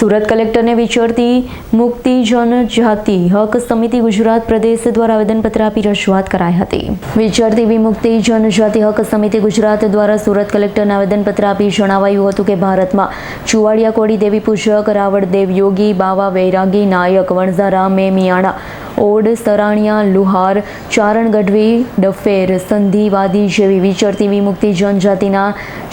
સુરત કલેક્ટરને વિચરતી મુક્તિ જનજાતિ હક સમિતિ ગુજરાત પ્રદેશ દ્વારા આવેદનપત્ર આપી રજૂઆત કરાઈ હતી. વિચરતી વિમુક્તિ જનજાતિ હક સમિતિ ગુજરાત દ્વારા સુરત કલેક્ટરને આવેદનપત્ર આપી જણાવાયું હતું કે ભારતમાં ચુવાડિયા કોડી દેવી પૂજક રાવળ દેવ યોગી, બાવા વૈરાગી, નાયક વણઝારામ મેમિયાણા ઓડ સરાણિયા લુહાર ચારણ ગઢવી ડફેર, સંધિવાદી જેવી વિચરતી વિમુક્તિ જનજાતિના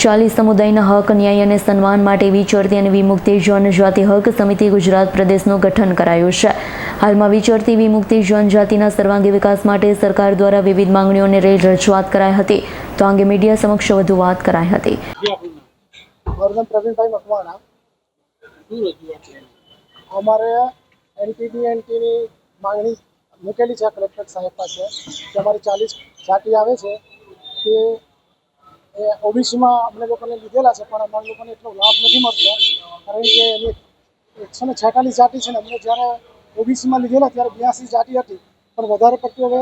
ચાલીસ સમુદાયના હક, ન્યાય અને સન્માન માટે વિચરતી અને વિમુક્તિ જનજાતિ હક સમિતિ ગુજરાત પ્રદેશનું ગઠન કરાયું છે. હાલમાં વિચરતી વિમુક્તિ જનજાતિના સર્વાંગી વિકાસ માટે સરકાર દ્વારા વિવિધ માંગણીઓને રેલ રજૂઆત કરાઈ હતી. તો અંગે મીડિયા સમક્ષ વધુ વાત કરાઈ હતી. અમારે એનટીડી એનટીની માંગણી મૂકેલી છે કલેક્ટર સાહેબ પાસે કે અમારી ચાલીસ જાતિ આવે છે તે એ ઓબીસીમાં અમને લોકોને લીધેલા છે, પણ અમારા લોકોને એટલો લાભ નથી મળતો. કારણ કે એની એકસો ને છેતાલીસ જાતિ છે ને અમને જ્યારે ઓબીસીમાં લીધેલા ત્યારે બ્યાસી જાતિ હતી. પણ વધારે પડતી હવે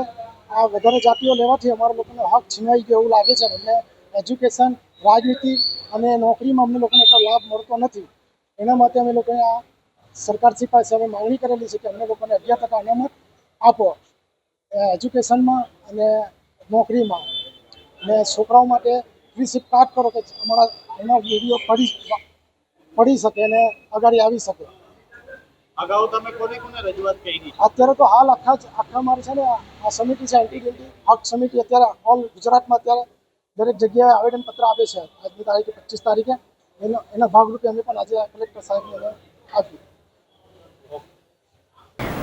આ વધારે જાતિઓ લેવાથી અમારા લોકોનો હક છીનવાઈ ગયો એવું લાગે છે અમને એજ્યુકેશન, રાજનીતિ અને નોકરીમાં અમને લોકોને એટલો લાભ મળતો નથી. એના માટે અમે લોકોએ આ સરકારશ્રી પાસે હવે માંગણી કરેલી છે કે અમને લોકોને અગિયાર ટકા અનામત આપો. એજ્યુકેશનમાં અને નોકરીમાં. ને છોકરાઓ માટે શિપ કાર્ડ કરો કે અમારા એના વીડિયો પડી પડી શકે અને આગળ આવી શકે. અગાઉ તમે કોને કોને રજૂઆત કરી? અત્યારે તો હાલ આખા આખા મારે છે ને આ સમિતિ છે એન્ટી ડેન્ટી હક સમિતિ અત્યારે ઓલ ગુજરાતમાં અત્યારે દરેક જગ્યાએ આવેદનપત્ર આપે છે. આજની તારીખે પચીસ તારીખે. એનો એના ભાગરૂપે અમે પણ આજે કલેક્ટર સાહેબને આપ્યું